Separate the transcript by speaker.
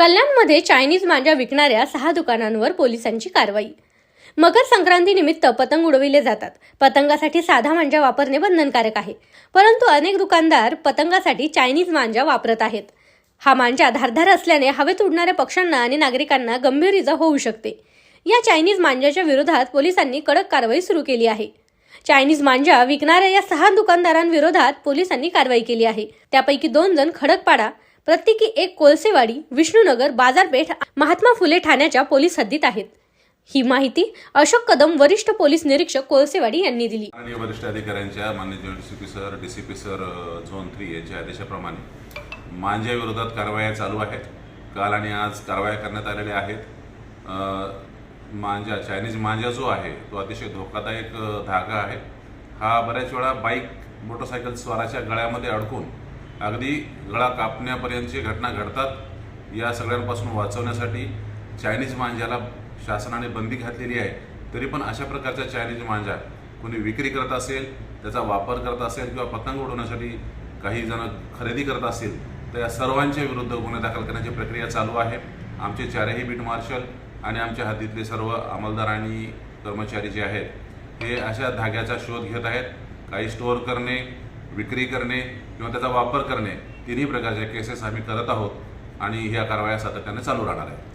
Speaker 1: कल्याणमध्ये चायनीज मांजा विकणाऱ्या सहा दुकानांवर पोलिसांची कारवाई. मकर संक्रांतीनिमित्त पतंग उडविले जातात. पतंगासाठी साधा मांजा वापरणे बंधनकारक आहे. परंतु अनेक दुकानदार पतंगासाठी चायनीज मांजा वापरत आहेत. हा मांजा धारधार असल्याने हवेत उडणाऱ्या पक्ष्यांना आणि नागरिकांना गंभीर इजा होऊ शकते. या चायनीज मांजाच्या विरोधात पोलिसांनी कडक कारवाई सुरू केली आहे. चायनीज मांजा विकणाऱ्या या सहा दुकानदारांविरोधात पोलिसांनी कारवाई केली आहे. त्यापैकी दोन जण खडकपाडा प्रत्येकी एक कोळसेवाडी विष्णुनगर बाजारपेठ महात्मा फुले ठाण्याच्या पोलीस हद्दीत आहेत. ही माहिती अशोक कदम वरिष्ठ पोलीस निरीक्षक कोळसेवाडी यांनी दिली.
Speaker 2: वरिष्ठ अधिकाऱ्यांच्या मान्य sir DCP sir zone three यांच्या आदेशाप्रमाणे मांजा विरोधात कारवाया चालू आहेत. काल आणि आज कारवाया करण्यात आलेल्या आहेत. मांजा चायनीज मांजा जो आहे तो अतिशय धोकादायक धागा आहे. हा बऱ्याच वेळा बाईक मोटरसायकल स्वाराच्या गळ्यामध्ये अडकून अगदी गळा कापण्यापर्यंतची घटना घडतात या सगळ्यांपासून वाचवण्यासाठी चायनीज मांजाला शासनाने बंदी घातलेली आहे तरी पण अशा प्रकारच्या चायनीज मांजा कोणी विक्री करत असेल त्याचा वापर करत असेल किंवा पतंग उडवण्यासाठी काही जण खरेदी करत असतील तर या सर्वांच्या विरुद्ध गुन्हे दाखल करण्याची प्रक्रिया चालू आहे. आमचे चारही बीट मार्शल आणि आमच्या हद्दीतले सर्व अंमलदार आणि कर्मचारी जे आहेत हे अशा धाग्याचा शोध घेत आहेत. काही स्टोअर करणे विक्री करणे किंवा त्याचा वापर करणे तिन्ही प्रकारच्या केसेस आम्ही करत आहोत आणि ह्या कारवाया सातत्याने चालू राहणार आहेत.